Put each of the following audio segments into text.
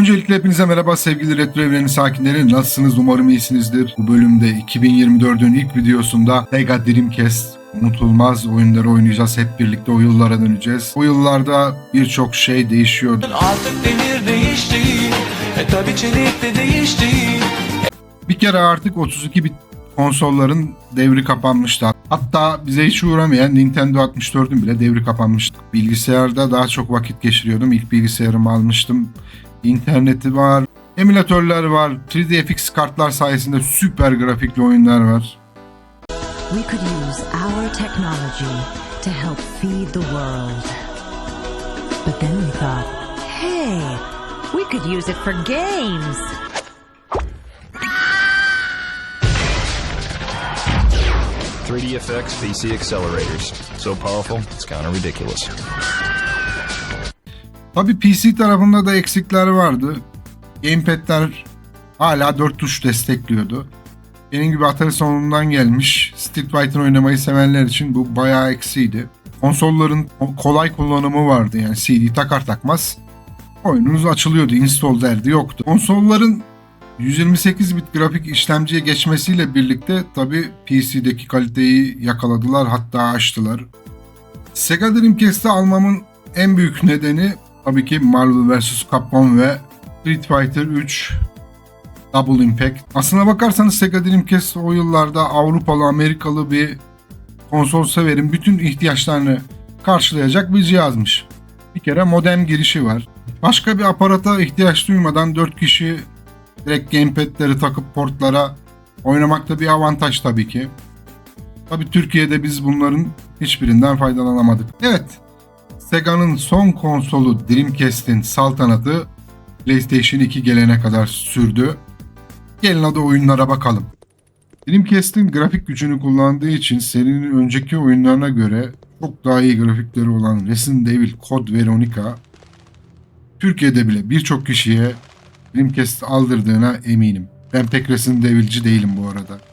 Öncelikle hepinize merhaba sevgili Retro Evreni sakinleri. Nasılsınız? Umarım iyisinizdir. Bu bölümde 2024'ün ilk videosunda Sega Dreamcast unutulmaz oyunları oynayacağız. Hep birlikte o yıllara döneceğiz. O yıllarda birçok şey değişiyordu. Artık demir değişti E tabi çelik de değişti Bir kere artık 32 bit konsolların devri kapanmıştı. Hatta bize hiç uğramayan Nintendo 64'ün bile devri kapanmıştı. Bilgisayarda daha çok vakit geçiriyordum. İlk bilgisayarımı almıştım. İnterneti var, emülatörler var, 3D FX kartlar sayesinde süper grafikli oyunlar var. We could use our technology to help feed the world. But then we thought, hey, we could use it for games. 3D effects, PC accelerators. So powerful, it's kind of ridiculous. Tabi PC tarafında da eksikler vardı. Gamepad'ler hala 4 tuş destekliyordu. Benim gibi Atari salonundan gelmiş Street Fighter oynamayı sevenler için bu bayağı eksiydi. Konsolların kolay kullanımı vardı yani CD takar takmaz oyununuz açılıyordu. Install derdi yoktu. Konsolların 128 bit grafik işlemciye geçmesiyle birlikte tabi PC'deki kaliteyi yakaladılar hatta aştılar. Sega Dreamcast'ı almamın en büyük nedeni tabii ki Marvel vs. Capcom ve Street Fighter 3 Double Impact. Aslına bakarsanız Sega Dreamcast o yıllarda Avrupalı, Amerikalı bir konsol severin bütün ihtiyaçlarını karşılayacak bir cihazmış. Bir kere modem girişi var. Başka bir aparata ihtiyaç duymadan 4 kişi direkt gamepad'leri takıp portlara oynamakta bir avantaj tabii ki. Tabii Türkiye'de biz bunların hiçbirinden faydalanamadık. Evet, Sega'nın son konsolu Dreamcast'in saltanatı PlayStation 2 gelene kadar sürdü. Gelin hadi oyunlara bakalım. Dreamcast'in grafik gücünü kullandığı için serinin önceki oyunlarına göre çok daha iyi grafikleri olan Resident Evil Code Veronica Türkiye'de bile birçok kişiye Dreamcast aldırdığına eminim. Ben pek Resident Evil'ci değilim bu arada.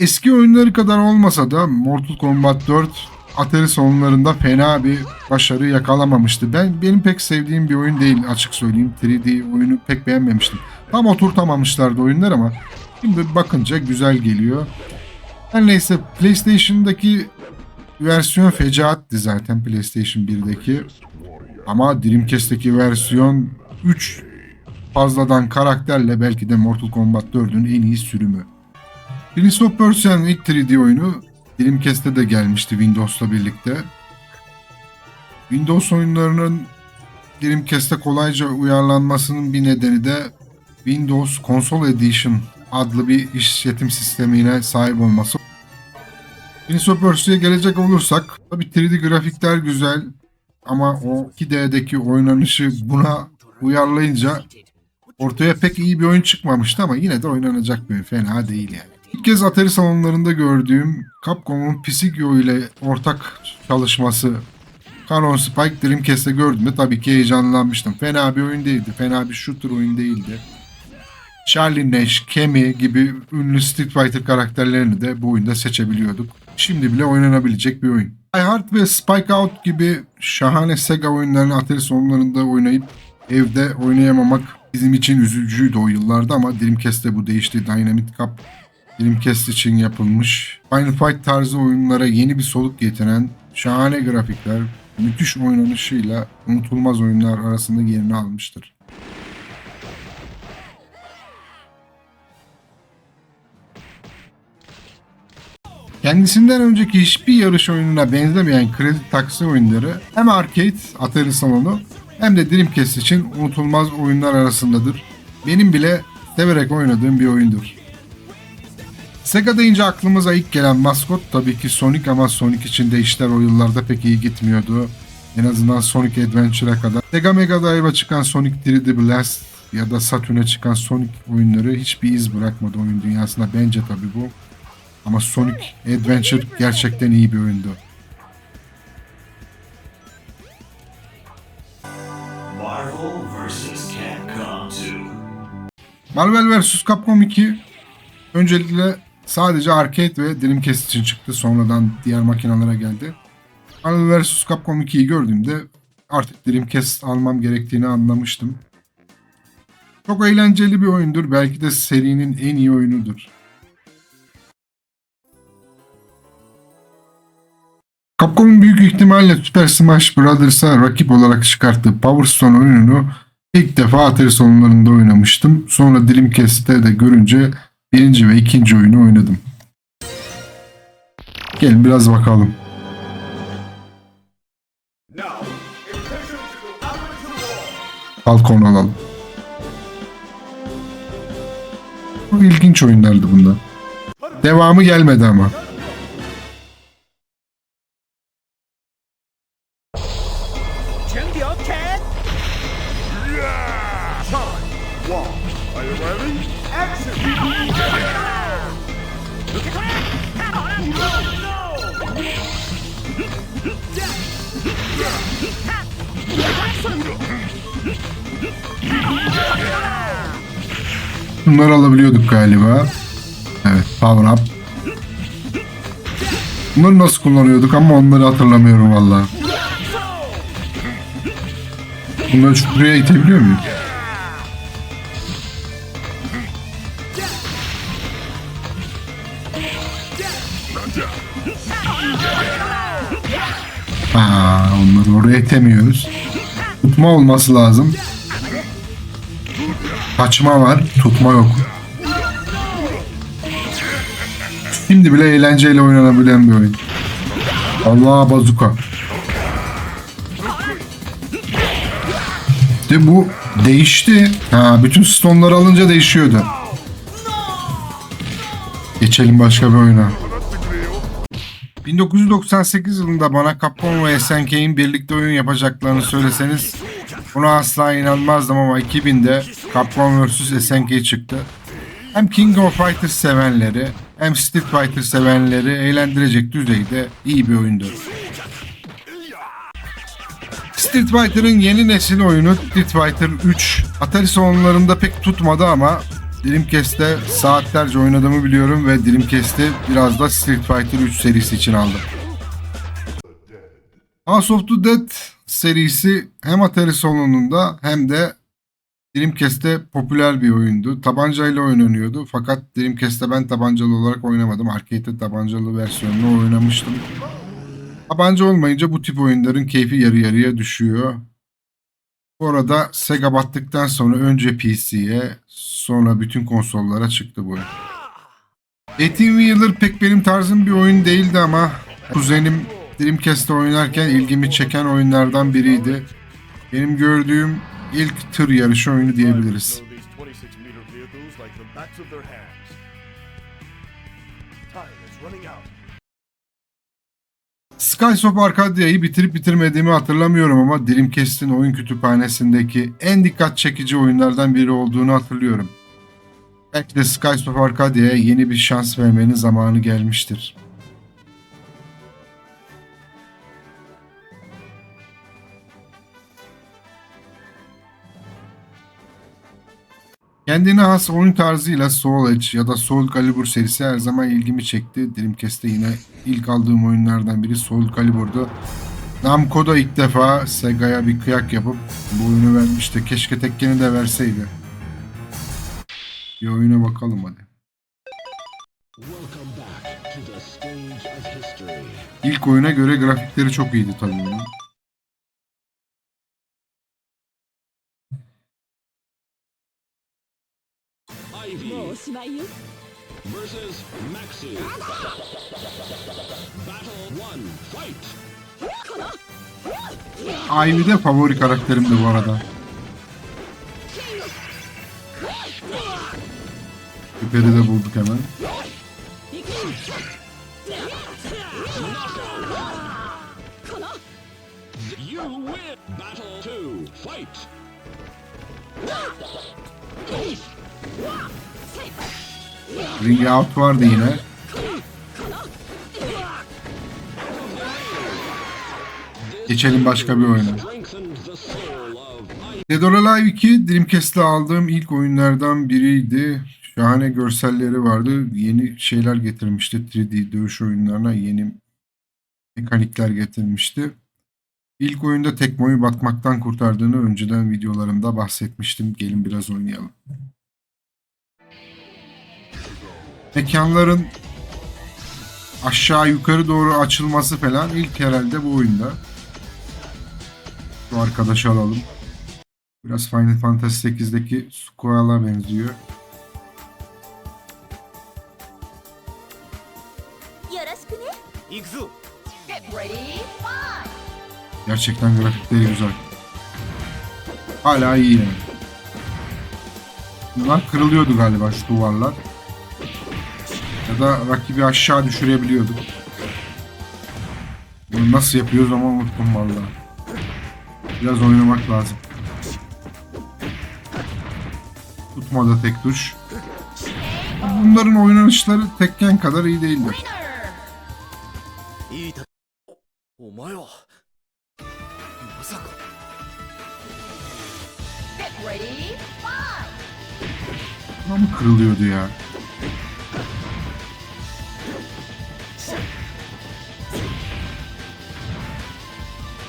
Eski oyunları kadar olmasa da Mortal Kombat 4 Atari sonlarında fena bir başarı yakalamamıştı. Ben benim pek sevdiğim bir oyun değil açık söyleyeyim. 3D oyunu pek beğenmemiştim. Tam oturtamamışlardı oyunlar ama şimdi bakınca güzel geliyor. Her neyse PlayStation'daki versiyon fecaatti zaten PlayStation 1'deki. Ama Dreamcast'teki versiyon 3 fazladan karakterle belki de Mortal Kombat 4'ün en iyi sürümü. Prince of Persia'nın ilk 3D oyunu Dreamcast'te de gelmişti Windows'la birlikte. Windows oyunlarının Dreamcast'te kolayca uyarlanmasının bir nedeni de Windows Console Edition adlı bir işletim sistemine sahip olması. Prince of Persia'ya gelecek olursak tabi 3D grafikler güzel ama o 2D'deki oynanışı buna uyarlayınca ortaya pek iyi bir oyun çıkmamıştı ama yine de oynanacak bir oyun. Fena değil yani. İlk kez Atari salonlarında gördüğüm Capcom'un Psigio ile ortak çalışması Canon Spike Dreamcast'te gördüğümde tabii ki heyecanlanmıştım. Fena bir oyun değildi. Fena bir shooter oyun değildi. Charlie Nash, Kemi gibi ünlü Street Fighter karakterlerini de bu oyunda seçebiliyorduk. Şimdi bile oynanabilecek bir oyun. Die Hard ve Spike Out gibi şahane Sega oyunlarını Atari sonlarında oynayıp evde oynayamamak bizim için üzücüydü o yıllarda ama Dreamcast'te bu değişti. Dynamite Cup Dreamcast için yapılmış. Final Fight tarzı oyunlara yeni bir soluk getiren şahane grafikler, müthiş oynanışıyla unutulmaz oyunlar arasında yerini almıştır. Kendisinden önceki hiçbir yarış oyununa benzemeyen kredi taksi oyunları hem arcade Atari salonu hem de Dreamcast için unutulmaz oyunlar arasındadır. Benim bile severek oynadığım bir oyundur. Sega deyince aklımıza ilk gelen maskot tabii ki Sonic ama Sonic için de işler o yıllarda pek iyi gitmiyordu. En azından Sonic Adventure'a kadar. Sega Mega Drive'a çıkan Sonic 3D Blast ya da Saturn'e çıkan Sonic oyunları hiçbir iz bırakmadı oyun dünyasında bence tabii bu. Ama Sonic Adventure gerçekten iyi bir oyundu. Marvel vs. Capcom 2. Marvel vs. Capcom 2 öncelikle sadece arcade ve Dreamcast için çıktı. Sonradan diğer makinalara geldi. Marvel vs. Capcom 2'yi gördüğümde artık Dreamcast almam gerektiğini anlamıştım. Çok eğlenceli bir oyundur. Belki de serinin en iyi oyunudur. Capcom'un büyük ihtimalle Super Smash Brothers'a rakip olarak çıkarttığı Power Stone oyununu ilk defa Atari salonlarında oynamıştım. Sonra Dreamcast'te de görünce birinci ve ikinci oyunu oynadım. Gelin biraz bakalım. Falcon alalım. Bu ilginç oyunlardı bunda. Devamı gelmedi ama. Bunları alabiliyorduk galiba. Evet, power up. Bunları nasıl kullanıyorduk ama onları hatırlamıyorum valla. Bunları şu buraya itebiliyor muyum? Aa, onları oraya itemiyoruz. Tutma olması lazım. Kaçma var, tutma yok. Şimdi bile eğlenceyle oynanabilen bir oyun. Allah bazuka. İşte bu değişti. Ha, bütün stonları alınca değişiyordu. Geçelim başka bir oyuna. 1998 yılında bana Capcom ve SNK'in birlikte oyun yapacaklarını söyleseniz buna asla inanmazdım ama 2000'de Capcom vs SNK çıktı. Hem King of Fighters sevenleri hem Street Fighter sevenleri eğlendirecek düzeyde iyi bir oyundu. Street Fighter'ın yeni nesil oyunu Street Fighter 3 Atari salonlarında pek tutmadı ama Dreamcast'te saatlerce oynadığımı biliyorum ve Dreamcast'i biraz da Street Fighter 3 serisi için aldım. House of the Dead serisi hem Atari salonunda hem de Dreamcast'te popüler bir oyundu. Tabancayla oynanıyordu fakat Dreamcast'te ben tabancalı olarak oynamadım. Arcade'de tabancalı versiyonunu oynamıştım. Tabanca olmayınca bu tip oyunların keyfi yarı yarıya düşüyor. Bu arada Sega battıktan sonra önce PC'ye sonra bütün konsollara çıktı bu oyun. 18 Wheeler pek benim tarzım bir oyun değildi ama kuzenim Dreamcast'te oynarken ilgimi çeken oyunlardan biriydi. Benim gördüğüm ilk tır yarışı oyunu diyebiliriz. Know these 26 meter vehicles like the backs of their hands. Time is running out. Skysoft Arcadia'yı bitirip bitirmediğimi hatırlamıyorum ama Dreamcast'in oyun kütüphanesindeki en dikkat çekici oyunlardan biri olduğunu hatırlıyorum. Belki de Skysoft Arcadia'ya yeni bir şans vermenin zamanı gelmiştir. Kendine has oyun tarzıyla Soul Edge ya da Soul Calibur serisi her zaman ilgimi çekti. Dreamcast'te yine ilk aldığım oyunlardan biri Soul Calibur'du. Namco da ilk defa Sega'ya bir kıyak yapıp bu oyunu vermişti. Keşke Tekken'i de verseydi. Bir oyuna bakalım hadi. İlk oyuna göre grafikleri çok iyiydi tabii onun. versus Maxi. Battle 1, fight! Ivy de favori karakterimdi bu arada. Süperi de bulduk hemen. You win! Battle 2, fight! Ring Out vardı yine. Geçelim başka bir oyuna. Dead or Alive 2 Dreamcast'te aldığım ilk oyunlardan biriydi. Şahane görselleri vardı. Yeni şeyler getirmişti 3D dövüş oyunlarına. Yeni mekanikler getirmişti. İlk oyunda Tekmo'yu batmaktan kurtardığını önceden videolarımda bahsetmiştim. Gelin biraz oynayalım mekanların aşağı yukarı doğru açılması falan ilk herhalde bu oyunda. Şu arkadaşı alalım. Biraz Final Fantasy 8'deki Squall'a benziyor. Gerçekten grafikleri güzel. Hala iyi yani. Bunlar kırılıyordu galiba şu duvarlar. Orada rakibi aşağı düşürebiliyorduk. Bunu nasıl yapıyoruz ama unuttum valla. Biraz oynamak lazım. Tutmadı tek tuş. Bunların oynanışları Tekken kadar iyi değildir. Tam kırılıyordu ya.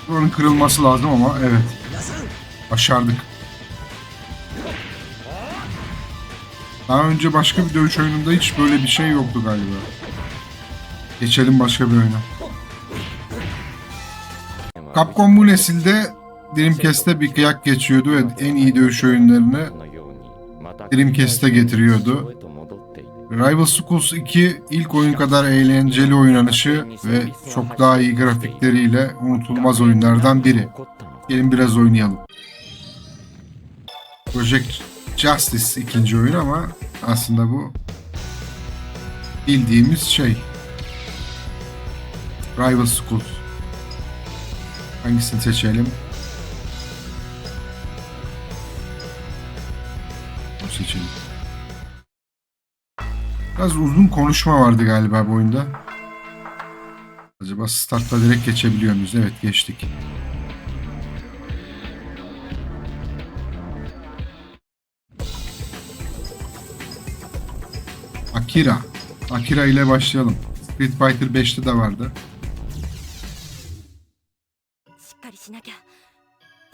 Buranın kırılması lazım ama evet. Başardık. Daha önce başka bir dövüş oyununda hiç böyle bir şey yoktu galiba. Geçelim başka bir oyuna. Capcom bu nesilde Dreamcast'te bir kıyak geçiyordu ve en iyi dövüş oyunlarını Dreamcast'e getiriyordu. Rival Schools 2 ilk oyun kadar eğlenceli oynanışı ve çok daha iyi grafikleriyle unutulmaz oyunlardan biri. Gelin biraz oynayalım. Project Justice ikinci oyun ama aslında bu bildiğimiz şey. Rival Schools. Hangisini seçelim? Bunu seçelim. Biraz uzun konuşma vardı galiba bu oyunda. Acaba startta direkt geçebiliyor muyuz? Evet geçtik. Akira. Akira ile başlayalım. Street Fighter 5'te de vardı.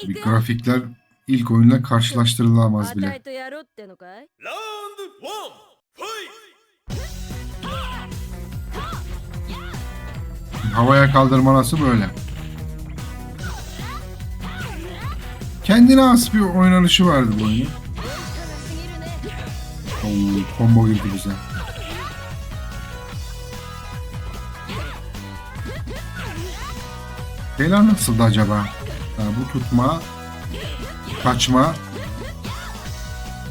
Bir grafikler ilk oyunla karşılaştırılamaz bile. Round 1 Havaya kaldırma nasıl böyle. Kendine has bir oynanışı vardı bu oyunun. Oo, combo girdi güzel. Şeyler nasıldı acaba? Ha, bu tutma, kaçma.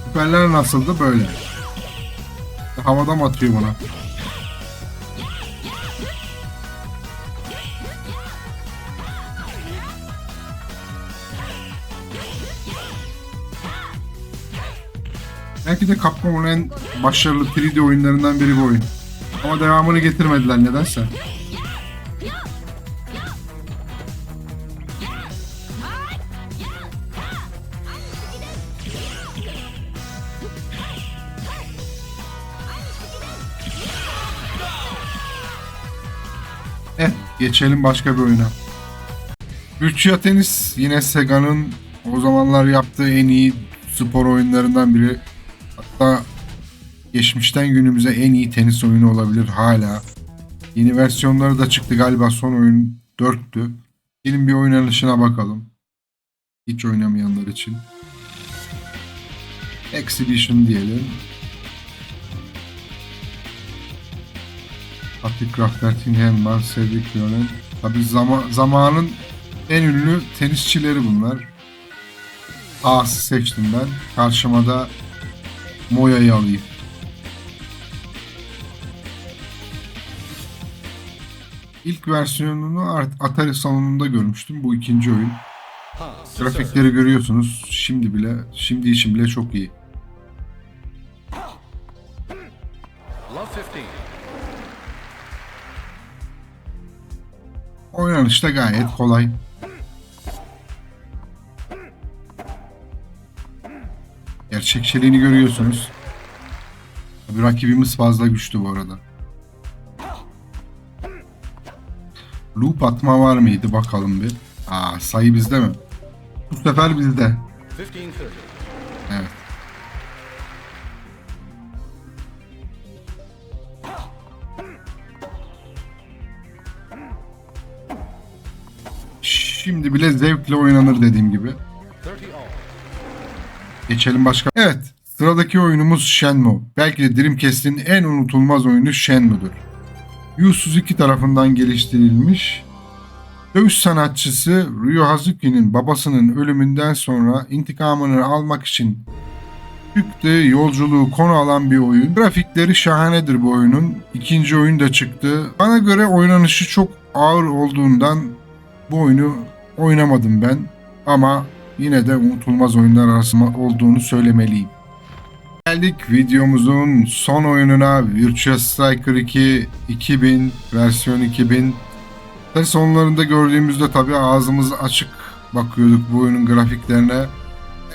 Süperler nasıldı böyle? Havada mı atıyor buna? Belki de Capcom'un en başarılı 3D oyunlarından biri bu oyun. Ama devamını getirmediler nedense. Evet, geçelim başka bir oyuna. Virtua Tennis yine Sega'nın o zamanlar yaptığı en iyi spor oyunlarından biri. Geçmişten günümüze en iyi tenis oyunu olabilir hala. Yeni versiyonları da çıktı galiba son oyun 4'tü. Gelin bir oynanışına bakalım. Hiç oynamayanlar için. Exhibition diyelim. Patrick Rafferty, Henman, Cedric Yonen. Tabi zama, zamanın en ünlü tenisçileri bunlar. A'sı seçtim ben. Karşıma da Moya'yı alayım. İlk versiyonunu Atari salonunda görmüştüm. Bu ikinci oyun. Grafikleri görüyorsunuz. Şimdi bile, şimdi için bile çok iyi. Love 15. Oynanış da gayet kolay. Gerçekçiliğini görüyorsunuz. Tabii rakibimiz fazla güçlü bu arada. Loop atma var mıydı bakalım bir. Aa sayı bizde mi? Bu sefer bizde. 1530. Evet. Şimdi bile zevkle oynanır dediğim gibi. 30 all. Geçelim başka. Evet. Sıradaki oyunumuz Shenmue. Belki de Dreamcast'in en unutulmaz oyunu Shenmue'dur. Yu Suzuki tarafından geliştirilmiş. Dövüş sanatçısı Ryo Hazuki'nin babasının ölümünden sonra intikamını almak için çıktığı yolculuğu konu alan bir oyun. Grafikleri şahanedir bu oyunun. İkinci oyun da çıktı. Bana göre oynanışı çok ağır olduğundan bu oyunu oynamadım ben. Ama yine de unutulmaz oyunlar arasında olduğunu söylemeliyim. Geldik videomuzun son oyununa Virtua Striker 2 2000 versiyon 2000. Ve sonlarında gördüğümüzde tabii ağzımız açık bakıyorduk bu oyunun grafiklerine.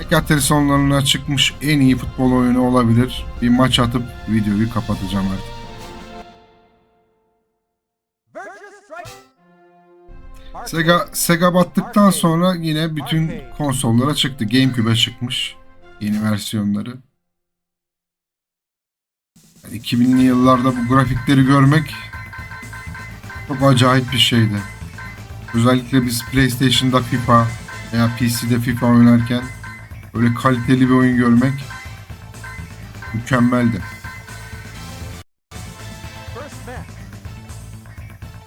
Ekateri sonlarına çıkmış en iyi futbol oyunu olabilir. Bir maç atıp videoyu kapatacağım artık. Sega, Sega battıktan sonra yine bütün konsollara çıktı. GameCube'e çıkmış yeni versiyonları. Yani 2000'li yıllarda bu grafikleri görmek çok acayip bir şeydi. Özellikle biz PlayStation'da FIFA veya PC'de FIFA oynarken böyle kaliteli bir oyun görmek mükemmeldi.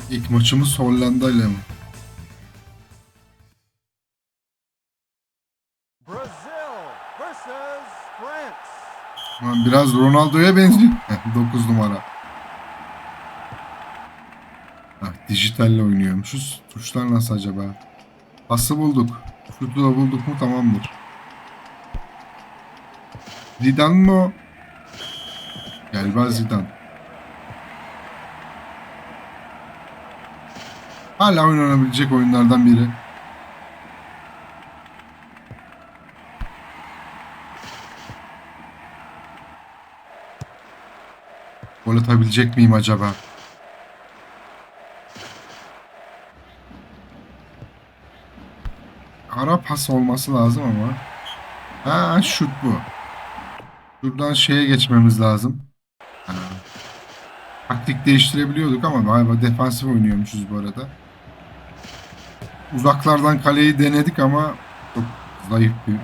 İlk maçımız Hollanda ile mi? Biraz Ronaldo'ya benziyor. 9 numara. Ah, dijitalle oynuyormuşuz. Tuşlar nasıl acaba? Pası bulduk. Şutu da bulduk mu tamamdır. Zidane mı o? Galiba Zidane. Hala oynanabilecek oyunlardan biri. Gol atabilecek miyim acaba? Ara pas olması lazım ama. Ha şut bu. Şuradan şeye geçmemiz lazım. Ha. Taktik değiştirebiliyorduk ama galiba defansif oynuyormuşuz bu arada. Uzaklardan kaleyi denedik ama çok zayıf bir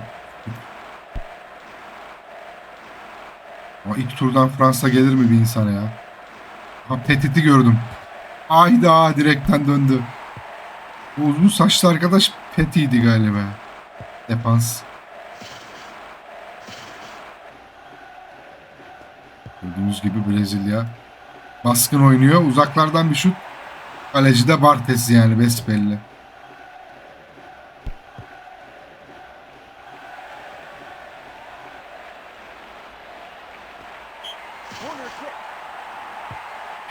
ilk turdan Fransa gelir mi bir insana ya? Ha Petit'i gördüm. Ayda direkten döndü. Bu uzun saçlı arkadaş Petit'di galiba. Defans. Gördüğünüz gibi Brezilya baskın oynuyor. Uzaklardan bir şut. Kaleci de Bartes yani besbelli.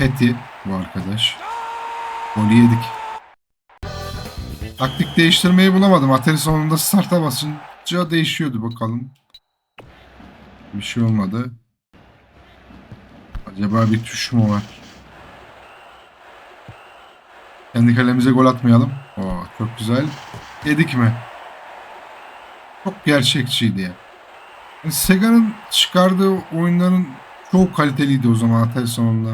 Peti bu arkadaş. Golü yedik. Taktik değiştirmeyi bulamadım. Atari sonunda start'a basınca değişiyordu bakalım. Bir şey olmadı. Acaba bir tuş mu var? Kendi kalemize gol atmayalım. Oo, çok güzel. Yedik mi? Çok gerçekçiydi ya. Yani Sega'nın çıkardığı oyunların çok kaliteliydi o zaman Atari sonunda.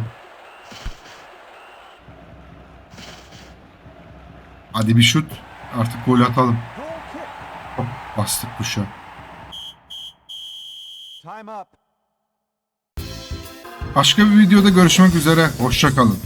Hadi bir şut. Artık gol atalım. Hop, bastık up. Başka bir videoda görüşmek üzere. Hoşçakalın.